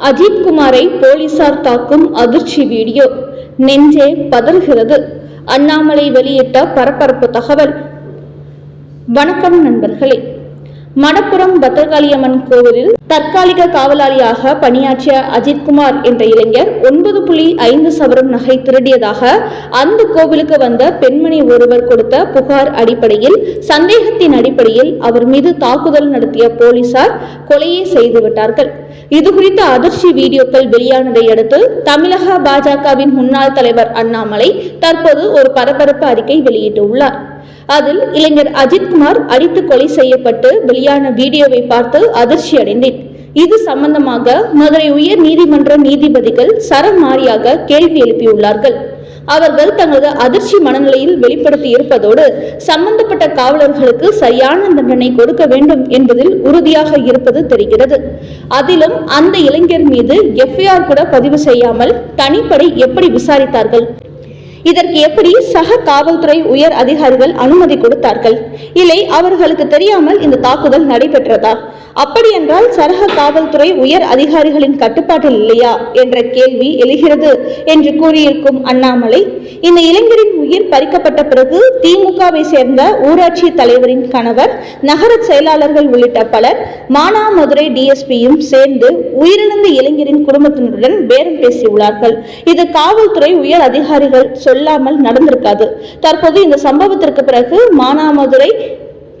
அஜித் குமாரை போலீசார் தாக்கும் அதிர்ச்சி வீடியோ. நெஞ்சே பதறுகிறது. அண்ணாமலை வெளியிட்ட பரபரப்பு தகவல். வணக்கம் நண்பர்களே. மணப்புரம் பத்திரகாளியம்மன் கோவிலில் தற்காலிக காவலாளியாக பணியாற்றிய அஜித்குமார் என்ற இளைஞர் ஒன்பது புள்ளி ஐந்து சவரம் நகை திருடியதாக அந்த கோவிலுக்கு வந்த பெண்மணி ஒருவர் கொடுத்த புகார் அடிப்படையில் சந்தேகத்தின் அடிப்படையில் அவர் மீது தாக்குதல் நடத்திய போலீசார் கொலையை செய்துவிட்டார்கள். இது குறித்த அதிர்ச்சி வீடியோக்கள் வெளியானதை அடுத்து தமிழக பாஜகவின் முன்னாள் தலைவர் அண்ணாமலை தற்போது ஒரு பரபரப்பு அறிக்கை வெளியிட்டுள்ளார். அதில் இளைஞர் அஜித்குமார் அடித்து கொலை செய்யப்பட்டு வெளியான வீடியோவை பார்த்து அதிர்ச்சி அடைந்தேன். இது சம்பந்தமாக மதுரை உயர் நீதிமன்ற நீதிபதிகள் சரமாரியாக கேள்வி எழுப்பியுள்ளார்கள். அவர்கள் தங்களது அதிர்ச்சி மனநிலையில் வெளிப்படுத்தி இருப்பதோடு சம்பந்தப்பட்ட காவலர்களுக்கு சரியான தண்டனை கொடுக்க வேண்டும் என்பதில் உறுதியாக இருப்பது தெரிகிறது. அதிலும் அந்த இளைஞர் மீது எஃப்ஐஆர் கூட பதிவு செய்யாமல் தனிப்படை எப்படி விசாரித்தார்கள்? இதற்கு எப்படி சக காவல்துறை உயர் அதிகாரிகள் அனுமதி கொடுத்தார்கள்? இல்லை அவர்களுக்கு தெரியாமல் இந்த தாக்குதல் நடைபெற்றதா? அப்படி என்றால் சரக காவல்துறை உயர் அதிகாரிகளின் கட்டுப்பாட்டில் இல்லையா என்ற கேள்வி எழுகிறது என்று கூறியிருக்கும் அண்ணாமலை இந்த இளைஞரின் உயிர் பறிக்கப்பட்ட பிறகு திமுகவை சேர்ந்த ஊராட்சி தலைவரின் கணவர் நகர செயலாளர்கள் உள்ளிட்ட பலர் மானாமதுரை டிஎஸ்பியும் சேர்ந்து உயிரிழந்த இளைஞரின் குடும்பத்தினருடன் பேரம் பேசியுள்ளார்கள். இது காவல்துறை உயர் அதிகாரிகள் சொல்லாமல் நடந்திருக்காது. தற்போது இந்த சம்பவத்திற்கு பிறகு மானாமதுரை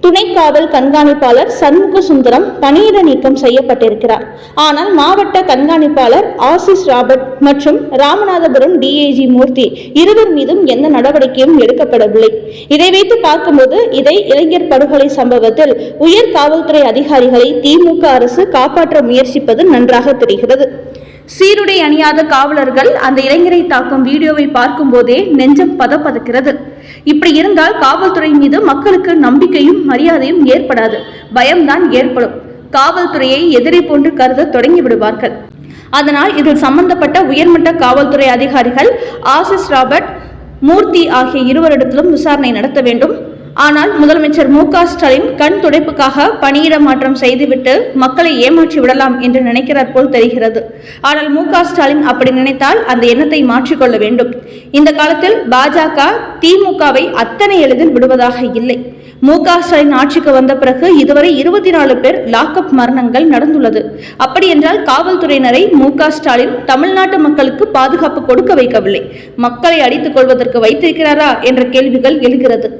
துணை காவல் கண்காணிப்பாளர் சண்முக சுந்தரம் பணியிட நீக்கம் செய்யப்பட்டிருக்கிறார். ஆனால் மாவட்ட கண்காணிப்பாளர் ஆசிஸ் ராபர்ட் மற்றும் ராமநாதபுரம் டிஐஜி மூர்த்தி இருவர் மீதும் எந்த நடவடிக்கையும் எடுக்கப்படவில்லை. இதை வைத்து பார்க்கும்போது இதை இளைஞர் படுகொலை சம்பவத்தில் உயர் காவல்துறை அதிகாரிகளை திமுக அரசு காப்பாற்ற முயற்சிப்பது நன்றாக தெரிகிறது. சீருடை அணியாத காவலர்கள் அந்த இளைஞரை தாக்கும் வீடியோவை பார்க்கும் போதே நெஞ்சம் பதப்பதக்கிறது. இப்படி இருந்தால் காவல்துறை மீது மக்களுக்கு நம்பிக்கையும் மரியாதையும் ஏற்படாது. பயம்தான் ஏற்படும். காவல்துறையை எதிரி போன்று கருத தொடங்கி விடுவார்கள் அதனால் இதில் சம்பந்தப்பட்ட உயர்மட்ட காவல்துறை அதிகாரிகள் ஆசிஸ் ராபர்ட் மூர்த்தி ஆகிய இருவரிடத்திலும் விசாரணை நடத்த வேண்டும். ஆனால் முதலமைச்சர் மு க ஸ்டாலின் கண் துடைப்புக்காக பணியிட மாற்றம் செய்துவிட்டு மக்களை ஏமாற்றி விடலாம் என்று நினைக்கிறார் போல் தெரிகிறது. ஆனால் மு க ஸ்டாலின் அப்படி நினைத்தால் அந்த எண்ணத்தை மாற்றிக்கொள்ள வேண்டும். இந்த காலத்தில் பாஜக திமுகவை அத்தனை எளிதில் விடுவதாக இல்லை. மு க ஸ்டாலின் ஆட்சிக்கு வந்த பிறகு இதுவரை இருபத்தி நாலு பேர் லாக்அப் மரணங்கள் நடந்துள்ளது. அப்படி என்றால் காவல்துறையினரை மு க ஸ்டாலின் தமிழ்நாட்டு மக்களுக்கு பாதுகாப்பு கொடுக்க வைக்கவில்லை. மக்களை அடித்துக் கொள்வதற்கு வைத்திருக்கிறாரா என்ற கேள்விகள் எழுகிறது.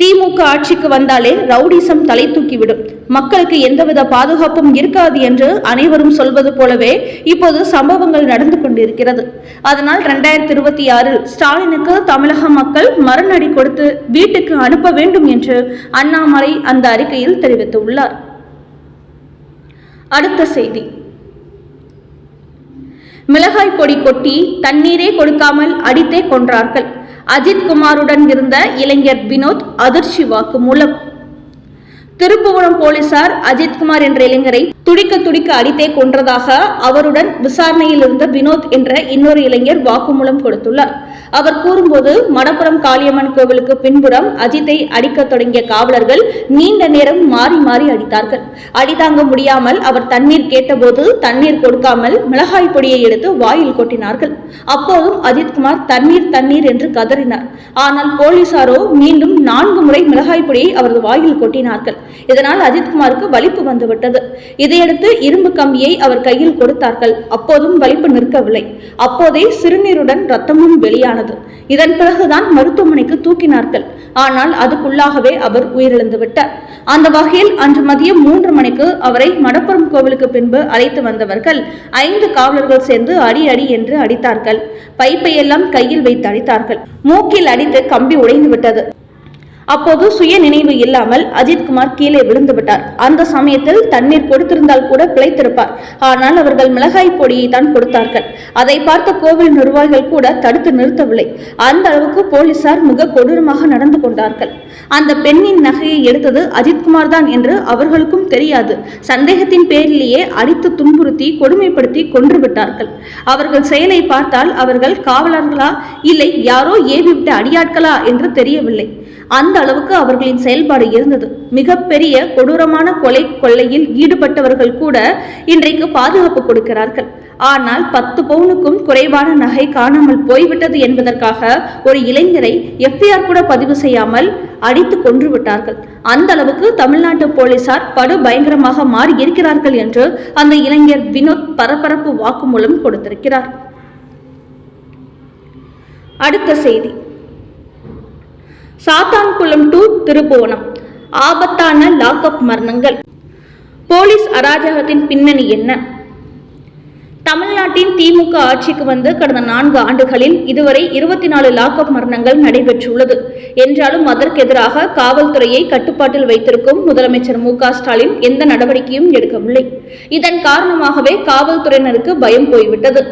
திமுக ஆட்சிக்கு வந்தாலே ரவுடிசம் தலை தூக்கிவிடும். மக்களுக்கு எந்தவித பாதுகாப்பும் இருக்காது என்று அனைவரும் சொல்வது போலவே இப்போது சம்பவங்கள் நடந்து கொண்டிருக்கிறது. அதனால் இரண்டாயிரத்தி இருபத்தி ஆறில் ஸ்டாலினுக்கு தமிழக மக்கள் மரணடி கொடுத்து வீட்டுக்கு அனுப்ப வேண்டும் என்று அண்ணாமலை அந்த அறிக்கையில் தெரிவித்துள்ளார். அடுத்த செய்தி. மிளகாய் பொடி கொட்டி தண்ணீரே கொடுக்காமல் அடித்தே கொன்றார்கள். அஜித் குமாருடன் இருந்த இளைஞர் வினோத் அதிர்ச்சி வாக்கு மூலம் திருப்புவனம் போலீசார் அஜித்குமார் என்ற இளைஞரை துடிக்க துடிக்க அடித்தே கொன்றதாக அவருடன் விசாரணையில் இருந்த வினோத் என்ற இன்னொரு இளைஞர் வாக்குமூலம் கொடுத்துள்ளார். அவர் கூறும்போது மடப்புறம் காளியம்மன் கோவிலுக்கு பின்புறம் அஜித்தை அடிக்க தொடங்கிய காவலர்கள் நீண்ட நேரம் மாறி மாறி அடித்தார்கள். அடிதாங்க முடியாமல் அவர் தண்ணீர் கேட்டபோது தண்ணீர் கொடுக்காமல் மிளகாய் பொடியை எடுத்து வாயில் கொட்டினார்கள். அப்போதும் அஜித்குமார் தண்ணீர் தண்ணீர் என்று கதறினார். ஆனால் போலீசாரோ மீண்டும் நான்கு முறை மிளகாய் பொடியை அவரது வாயில் கொட்டினார்கள். இதனால் அஜித்குமாருக்கு வலிப்பு வந்துவிட்டது. இதையடுத்து இரும்பு கம்பியை அவர் கையில் கொடுத்தார்கள். அப்போதும் வலிப்பு நிற்கவில்லை. அப்போதே சிறுநீருடன் ரத்தமும் வெளியானது. இதன் பிறகுதான் மருத்துவமனைக்கு தூக்கினார்கள். ஆனால் அதுக்குள்ளாகவே அவர் உயிரிழந்து விட்டார். அந்த வகையில் அன்று மதியம் மூன்று மணிக்கு அவரை மடப்புறம் கோவிலுக்கு பின்பு அழைத்து வந்தவர்கள் ஐந்து காவலர்கள் சேர்ந்து அடி அடி என்று அடித்தார்கள். பைப்பையெல்லாம் கையில் வைத்து அடித்தார்கள். மூக்கில் அடித்து கம்பி உடைந்து விட்டது. அப்போது சுய நினைவு இல்லாமல் அஜித்குமார் கீழே விழுந்து விட்டார். அந்த சமயத்தில் தண்ணீர் கொடுத்திருந்தால் கூட பிழைத்திருப்பார். ஆனால் அவர்கள் மிளகாய் பொடியை தான் கொடுத்தார்கள். அதை பார்த்த கோவில் நிர்வாகிகள் கூட தடுத்து நிறுத்தவில்லை. அந்த அளவுக்கு போலீசார் மிக கொடூரமாக நடந்து கொண்டார்கள். அந்த பெண்ணின் நகையை எடுத்தது அஜித்குமார் தான் என்று அவர்களுக்கும் தெரியாது. சந்தேகத்தின் பேரிலேயே அடித்து துன்புறுத்தி கொடுமைப்படுத்தி கொன்றுவிட்டார்கள் அவர்கள் செயலை பார்த்தால் அவர்கள் காவலர்களா? இல்லை யாரோ ஏவிவிட்ட அடியாட்களா? என்று தெரியவில்லை. அந்த அளவுக்கு அவர்களின் செயல்பாடு இருந்தது. மிகப்பெரிய கொடூரமான கொலை கொள்ளையில் ஈடுபட்டவர்கள் கூட இன்றைக்கு பாதுகாப்பு கொடுக்கிறார்கள். ஆனால் பத்து பவுனுக்கும் குறைவான நகை காணாமல் போய்விட்டது என்பதற்காக ஒரு இளைஞரை எஃப்ஐஆர் கூட பதிவு செய்யாமல் அடித்து கொன்று விட்டார்கள். அந்த அளவுக்கு தமிழ்நாட்டு போலீசார் படு பயங்கரமாக மாறி இருக்கிறார்கள் என்று அந்த இளைஞர் வினோத் பரபரப்பு வாக்குமூலம் கொடுத்திருக்கிறார். அடுத்த செய்தி. சாத்தான்குளம் டு திருபுவனம். ஆபத்தான லாக்அப் மரணங்கள். போலீஸ் அராஜகத்தின் பின்னணி என்ன? தமிழ்நாட்டின் திமுக ஆட்சிக்கு வந்து கடந்த நான்கு ஆண்டுகளில் இதுவரை இருபத்தி நாலு லாக்அப் மரணங்கள் நடைபெற்றுள்ளது. என்றாலும் அதற்கு எதிராக காவல்துறையை கட்டுப்பாட்டில் வைத்திருக்கும் முதலமைச்சர் மு ஸ்டாலின் எந்த நடவடிக்கையும் எடுக்கவில்லை. இதன் காரணமாகவே காவல்துறையினருக்கு பயம் போய்விட்டது.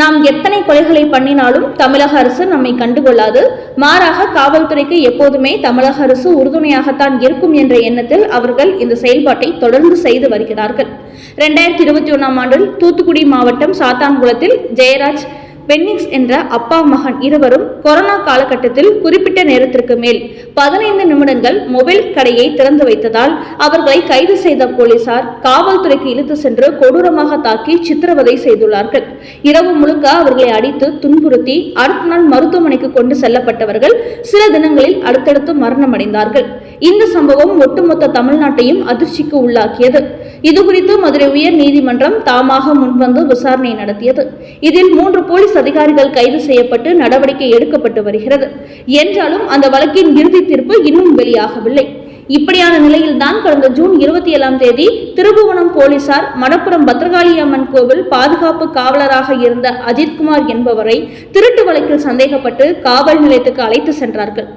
நாம் எத்தனை கொலைகளை பண்ணினாலும் தமிழக அரசு நம்மை கண்டுகொள்ளாது. மாறாக காவல்துறைக்கு எப்போதுமே தமிழக அரசு உறுதுணையாகத்தான் இருக்கும் என்ற எண்ணத்தில் அவர்கள் இந்த செயல்பாட்டை தொடர்ந்து செய்து வருகிறார்கள். இரண்டாயிரத்தி இருபத்தி ஒன்னாம் ஆண்டில் தூத்துக்குடி மாவட்டம் சாத்தான்குளத்தில் ஜெயராஜ் பென்னிக்ஸ் என்ற அப்பா மகன் இருவரும் கொரோனா காலகட்டத்தில் குறிப்பிட்ட நேரத்திற்கு மேல் பதினைந்து நிமிடங்கள் மொபைல் கடையை திறந்து வைத்ததால் அவர்களை கைது செய்த போலீசார் காவல்துறைக்கு இழுத்து சென்று கொடூரமாக தாக்கி சித்திரவதை செய்துள்ளார்கள். இரவு முழுக்க அவர்களை அடித்து துன்புறுத்தி அடுத்த நாள் மருத்துவமனைக்கு கொண்டு செல்லப்பட்டவர்கள் சில தினங்களில் அடுத்தடுத்து மரணமடைந்தார்கள். இந்த சம்பவம் ஒட்டுமொத்த தமிழ்நாட்டையும் அதிர்ச்சிக்கு உள்ளாக்கியது. இதுகுறித்து மதுரை உயர் நீதிமன்றம் தாமாக முன்வந்து விசாரணை நடத்தியது. இதில் மூன்று போலீஸ் அதிகாரிகள் கைது செய்யப்பட்டு நடவடிக்கை எடுக்கப்பட்டு வருகிறது. என்றாலும் அந்த வழக்கின் இறுதி தீர்ப்பு இன்னும் வெளியாகவில்லை. இப்படியான நிலையில்தான் கடந்த ஜூன் இருபத்தி ஏழாம் தேதி திருபுவனம் போலீசார் மணப்புரம் பத்ரகாளி அம்மன் கோவில் பாதுகாப்பு காவலராக இருந்த அஜித்குமார் என்பவரை திருட்டு வழக்கில் சந்தேகப்பட்டு காவல் நிலையத்துக்கு அழைத்து சென்றார்கள்.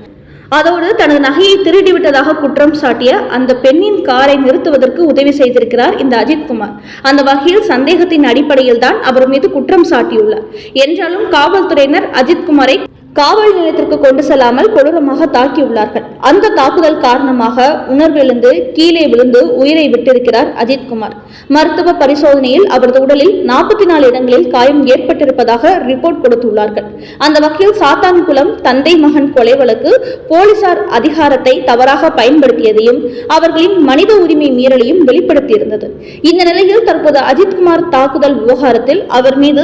அதோடு தனது நகையை திருடிவிட்டதாக குற்றம் சாட்டிய அந்த பெண்ணின் காரை நிறுத்துவதற்கு உதவி செய்திருக்கிறார் இந்த அஜித்குமார் அந்த வகையில் சந்தேகத்தின் அடிப்படையில் தான் அவர் மீது குற்றம் சாட்டியுள்ளார். என்றாலும் காவல்துறையினர் அஜித்குமாரை காவல் நிலையத்திற்கு கொண்டு செல்லாமல் கொடூரமாக தாக்கியுள்ளார்கள். அந்த தாக்குதல் காரணமாக உணர்வெழுந்து கீழே விழுந்து உயிரை விட்டிருக்கிறார் அஜித்குமார் மருத்துவ பரிசோதனையில் அவரது உடலில் நாற்பத்தி நாலு இடங்களில் காயம் ஏற்பட்டிருப்பதாக ரிப்போர்ட் கொடுத்துள்ளார்கள். அந்த வகையில் சாத்தான்குளம் தந்தை மகன் கொலை வழக்கு போலீசார் அதிகாரத்தை தவறாக பயன்படுத்தியதையும் அவர்களின் மனித உரிமை மீறலையும் வெளிப்படுத்தியிருந்தது. இந்த நிலையில் தற்போது அஜித்குமார் தாக்குதல் விவகாரத்தில் அவர் மீது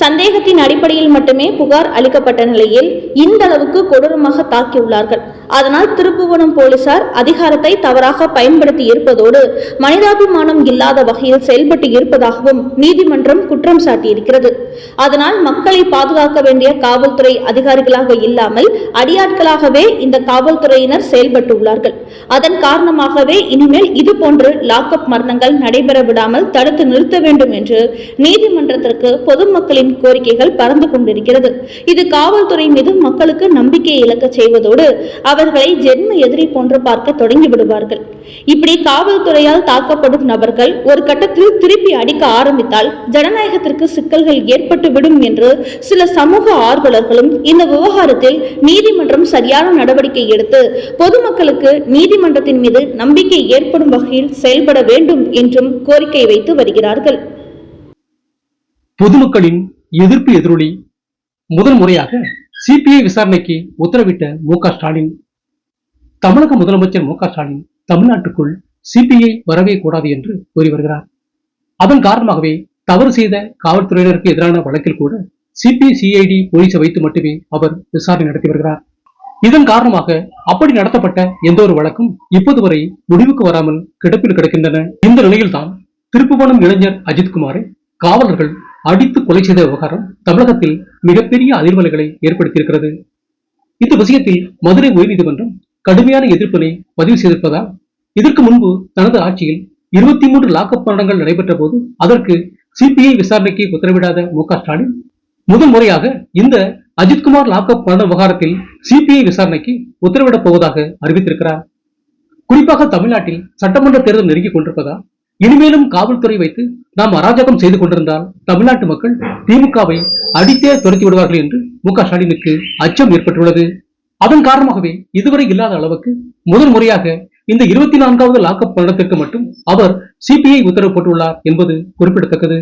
சந்தேகத்தின் அடிப்படையில் மட்டுமே புகார் அளிக்கப்பட்ட நிலையில் இந்த அளவுக்கு கொடூரமாக தாக்கியுள்ளார்கள் அதனால் திருப்புவனம் போலீசார் அதிகாரத்தை தவறாக பயன்படுத்தி இருப்பதோடு மனிதாபிமானம் இல்லாத வகையில் செயல்பட்டு இருப்பதாகவும் நீதிமன்றம் குற்றம் சாட்டியிருக்கிறது. அதனால் மக்களை பாதுகாக்க வேண்டிய காவல்துறை அதிகாரிகளாக இல்லாமல் அடியாட்களாகவே இந்த காவல்துறையினர் செயல்பட்டு உள்ளார்கள். அதன் காரணமாகவே இனிமேல் இதுபோன்று லாக்அப் மரணங்கள் நடைபெற விடாமல் தடுத்து நிறுத்த வேண்டும் என்று நீதிமன்றத்திற்கு பொதுமக்களின் கோரிக்கைகள் பறந்து கொண்டிருக்கிறது. இது காவல்துறை மீது மக்களுக்கு நம்பிக்கையை இழக்க செய்வதோடு அவர்களை ஜென்ம எதிரி போன்று பார்க்க தொடங்கி விடுவார்கள். இப்படி காவல்துறையால் தாக்கப்படும் நபர்கள் ஒரு கட்டத்தில் திருப்பி அடிக்க ஆரம்பித்தால் ஜனநாயகத்திற்கு சிக்கல்கள் ஏற்பட்டுவிடும் என்று சில சமூக ஆர்வலர்களும் இந்த விவகாரத்தில் நீதிமன்றம் சரியான நடவடிக்கை எடுத்து பொதுமக்களுக்கு நீதிமன்றத்தின் மீது நம்பிக்கை ஏற்படும் வகையில் செயல்பட வேண்டும் என்றும் கோரிக்கை வைத்து வருகிறார்கள். பொதுமக்களின் எதிர்ப்பு எதிரொலி முதல் முறையாக சிபிஐ விசாரணைக்கு உத்தரவிட்ட மு ஸ்டாலின் தமிழக முதலமைச்சர் மு ஸ்டாலின் தமிழ்நாட்டுக்குள் சிபிஐ வரவே கூடாது என்று கூறி வருகிறார். அதன் காரணமாகவே தவறு செய்த காவல்துறையினருக்கு எதிரான வழக்கில் கூட சிபிஐ சிஐடி போலீஸை வைத்து மட்டுமே அவர் விசாரணை நடத்தி வருகிறார். இதன் காரணமாக அப்படி நடத்தப்பட்ட எந்த ஒரு வழக்கும் இப்போது வரை முடிவுக்கு வராமல் கிடப்பில் கிடக்கின்றன. இந்த நிலையில்தான் திருப்புவனம் இளைஞர் அஜித்குமாரை காவலர்கள் அடித்து கொலை செய்த விவகாரம் தமிழகத்தில் மிகப்பெரிய அதிர்வலைகளை ஏற்படுத்தியிருக்கிறது. இந்த விஷயத்தில் மதுரை உயர்நீதிமன்றம் கடுமையான எதிர்ப்பினை பதிவு செய்திருப்பதால் இதற்கு முன்பு தனது ஆட்சியில் இருபத்தி மூன்று லாக்அப் மரணங்கள் நடைபெற்ற போது அதற்கு சிபிஐ விசாரணைக்கு உத்தரவிடாத மு க ஸ்டாலின் முதல் முறையாக இந்த அஜித்குமார் லாக்அப் மரண விவகாரத்தில் சிபிஐ விசாரணைக்கு உத்தரவிடப் போவதாக அறிவித்திருக்கிறார். குறிப்பாக தமிழ்நாட்டில் சட்டமன்ற தேர்தல் நெருங்கிக் கொண்டிருப்பதால் இனிமேலும் காவல்துறை வைத்து நாம் அராஜகம் செய்து கொண்டிருந்தால் தமிழ்நாட்டு மக்கள் திமுகவை அடித்தே துரத்தி விடுவார்கள் என்று மு க ஸ்டாலினுக்கு அச்சம் ஏற்பட்டுள்ளது. அதன் காரணமாகவே இதுவரை இல்லாத அளவுக்கு முதல் முறையாக இந்த இருபத்தி நான்காவது லாக்அப் மரணத்திற்கு மட்டும் அவர் சிபிஐ உத்தரவு போட்டுள்ளார் என்பது குறிப்பிடத்தக்கது.